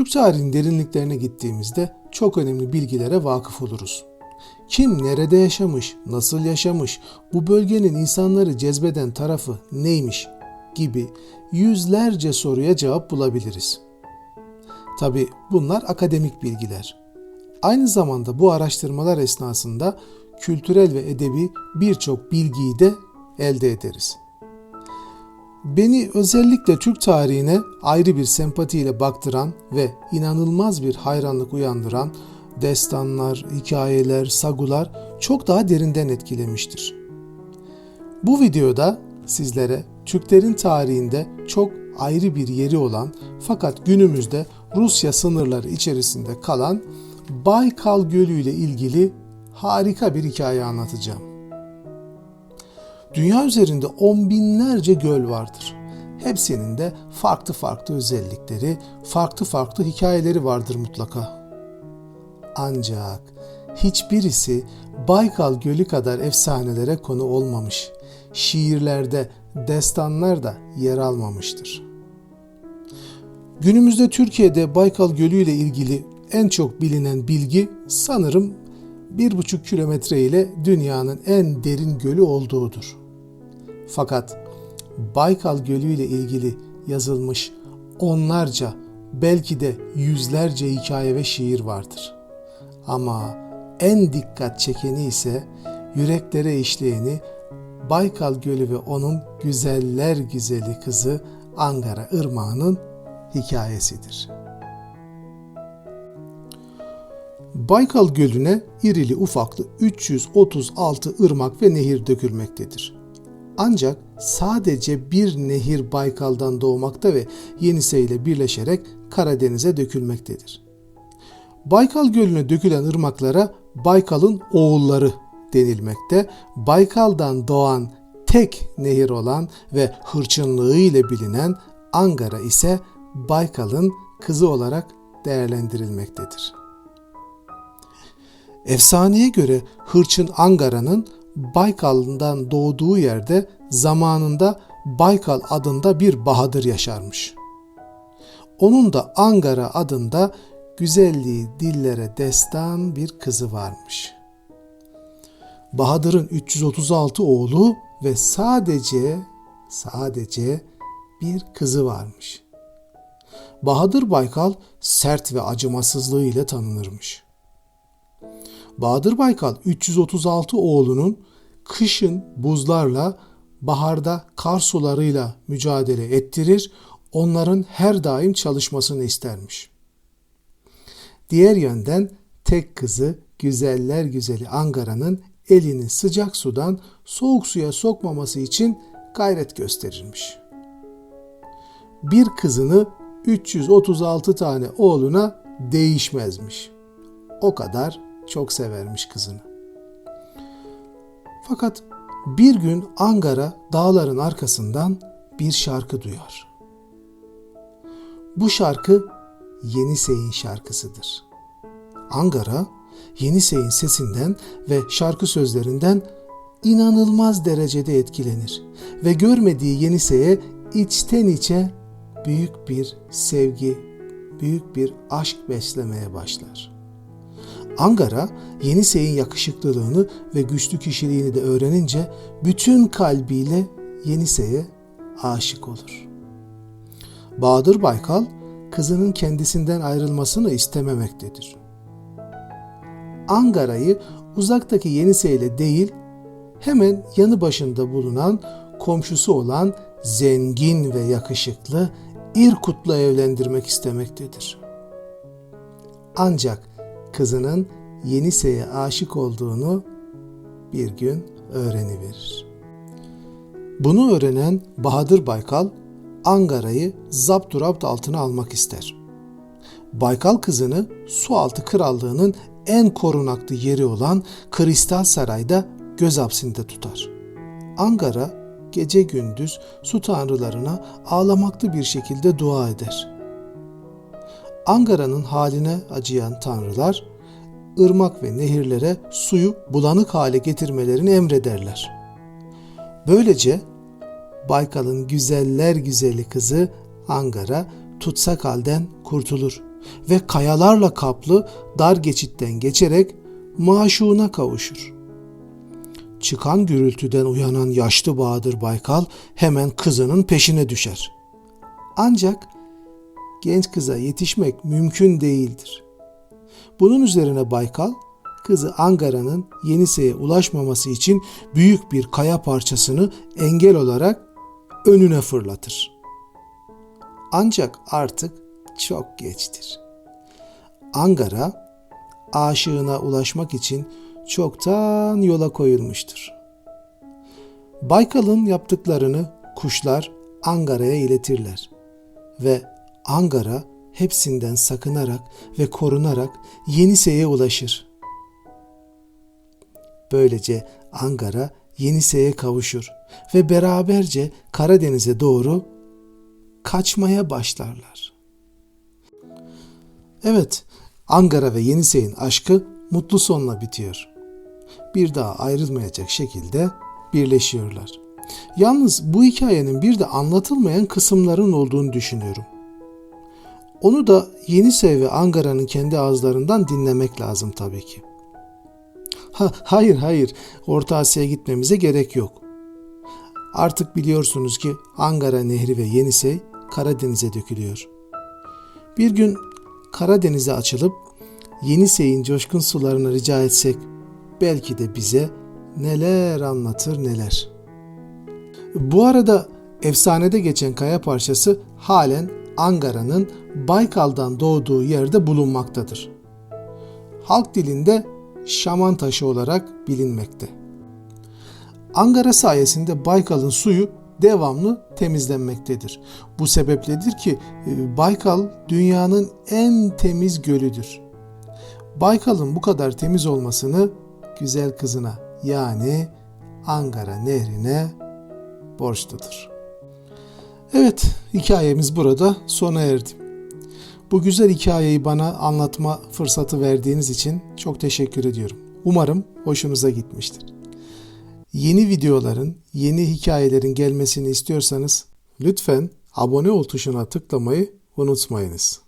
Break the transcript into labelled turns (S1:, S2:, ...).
S1: Türk tarihinin derinliklerine gittiğimizde çok önemli bilgilere vakıf oluruz. Kim nerede yaşamış, nasıl yaşamış, bu bölgenin insanları cezbeden tarafı neymiş gibi yüzlerce soruya cevap bulabiliriz. Tabi bunlar akademik bilgiler. Aynı zamanda bu araştırmalar esnasında kültürel ve edebi birçok bilgiyi de elde ederiz. Beni özellikle Türk tarihine ayrı bir sempatiyle baktıran ve inanılmaz bir hayranlık uyandıran destanlar, hikayeler, sagular çok daha derinden etkilemiştir. Bu videoda sizlere Türklerin tarihinde çok ayrı bir yeri olan fakat günümüzde Rusya sınırları içerisinde kalan Baykal Gölü ile ilgili harika bir hikaye anlatacağım. Dünya üzerinde on binlerce göl vardır. Hepsinin de farklı farklı özellikleri, farklı farklı hikayeleri vardır mutlaka. Ancak hiçbirisi Baykal Gölü kadar efsanelere konu olmamış. Şiirlerde, destanlarda yer almamıştır. Günümüzde Türkiye'de Baykal Gölü ile ilgili en çok bilinen bilgi sanırım 1,5 kilometre ile dünyanın en derin gölü olduğudur. Fakat Baykal Gölü ile ilgili yazılmış onlarca belki de yüzlerce hikaye ve şiir vardır. Ama en dikkat çekeni ise yüreklere işleyeni Baykal Gölü ve onun güzeller güzeli kızı Angara Irmağı'nın hikayesidir. Baykal Gölü'ne irili ufaklı 336 ırmak ve nehir dökülmektedir. Ancak sadece bir nehir Baykal'dan doğmakta ve Yenisey ile birleşerek Karadeniz'e dökülmektedir. Baykal Gölü'ne dökülen ırmaklara Baykal'ın oğulları denilmekte. Baykal'dan doğan tek nehir olan ve hırçınlığı ile bilinen Angara ise Baykal'ın kızı olarak değerlendirilmektedir. Efsaneye göre hırçın Angara'nın Baykal'dan doğduğu yerde zamanında Baykal adında bir bahadır yaşarmış. Onun da Angara adında güzelliği dillere destan bir kızı varmış. Bahadır'ın 336 oğlu ve sadece sadece bir kızı varmış. Bahadır Baykal sert ve acımasızlığı ile tanınırmış. Bahadır Baykal 336 oğlunun kışın buzlarla, baharda kar sularıyla mücadele ettirir, onların her daim çalışmasını istermiş. Diğer yönden tek kızı güzeller güzeli Angara'nın elini sıcak sudan soğuk suya sokmaması için gayret gösterirmiş. Bir kızını 336 tane oğluna değişmezmiş. O kadar çok severmiş kızını. Fakat bir gün Angara dağların arkasından bir şarkı duyar. Bu şarkı Yenisey'in şarkısıdır. Angara Yenisey'in sesinden ve şarkı sözlerinden inanılmaz derecede etkilenir ve görmediği Yenisey'e içten içe büyük bir sevgi, büyük bir aşk beslemeye başlar. Angara, Yenisey'in yakışıklılığını ve güçlü kişiliğini de öğrenince bütün kalbiyle Yenisey'e aşık olur. Bahadır Baykal, kızının kendisinden ayrılmasını istememektedir. Angara'yı uzaktaki Yenisey ile değil, hemen yanı başında bulunan komşusu olan zengin ve yakışıklı İrkut'la evlendirmek istemektedir. Ancak kızının Yenisey'e aşık olduğunu bir gün öğreniverir. Bunu öğrenen Bahadır Baykal, Angara'yı zapturapt altına almak ister. Baykal kızını Sualtı Krallığı'nın en korunaklı yeri olan Kristal Saray'da göz hapsinde tutar. Angara gece gündüz su tanrılarına ağlamaklı bir şekilde dua eder. Angara'nın haline acıyan tanrılar, ırmak ve nehirlere suyu bulanık hale getirmelerini emrederler. Böylece Baykal'ın güzeller güzeli kızı Angara tutsak halden kurtulur ve kayalarla kaplı dar geçitten geçerek maşuğuna kavuşur. Çıkan gürültüden uyanan yaşlı Bahadır Baykal hemen kızının peşine düşer. Ancak genç kıza yetişmek mümkün değildir. Bunun üzerine Baykal, kızı Angara'nın Yenise'ye ulaşmaması için büyük bir kaya parçasını engel olarak önüne fırlatır. Ancak artık çok geçtir. Angara aşığına ulaşmak için çoktan yola koyulmuştur. Baykal'ın yaptıklarını kuşlar Angara'ya iletirler ve Angara hepsinden sakınarak ve korunarak Yenise'ye ulaşır. Böylece Angara Yenise'ye kavuşur ve beraberce Karadeniz'e doğru kaçmaya başlarlar. Evet, Angara ve Yenisey'in aşkı mutlu sonla bitiyor. Bir daha ayrılmayacak şekilde birleşiyorlar. Yalnız bu hikayenin bir de anlatılmayan kısımların olduğunu düşünüyorum. Onu da Yenisey ve Angara'nın kendi ağızlarından dinlemek lazım tabii ki. Ha, hayır hayır, Orta Asya'ya gitmemize gerek yok. Artık biliyorsunuz ki Angara Nehri ve Yenisey Karadeniz'e dökülüyor. Bir gün Karadeniz'e açılıp Yenisey'in coşkun sularını rica etsek belki de bize neler anlatır neler. Bu arada efsanede geçen kaya parçası halen Angara'nın Baykal'dan doğduğu yerde bulunmaktadır. Halk dilinde şaman taşı olarak bilinmekte. Angara sayesinde Baykal'ın suyu devamlı temizlenmektedir. Bu sebepledir ki e, Baykal dünyanın en temiz gölüdür. Baykal'ın bu kadar temiz olmasını güzel kızına yani Angara Nehri'ne borçludur. Evet, hikayemiz burada sona erdi. Bu güzel hikayeyi bana anlatma fırsatı verdiğiniz için çok teşekkür ediyorum. Umarım hoşunuza gitmiştir. Yeni videoların, yeni hikayelerin gelmesini istiyorsanız lütfen abone ol tuşuna tıklamayı unutmayınız.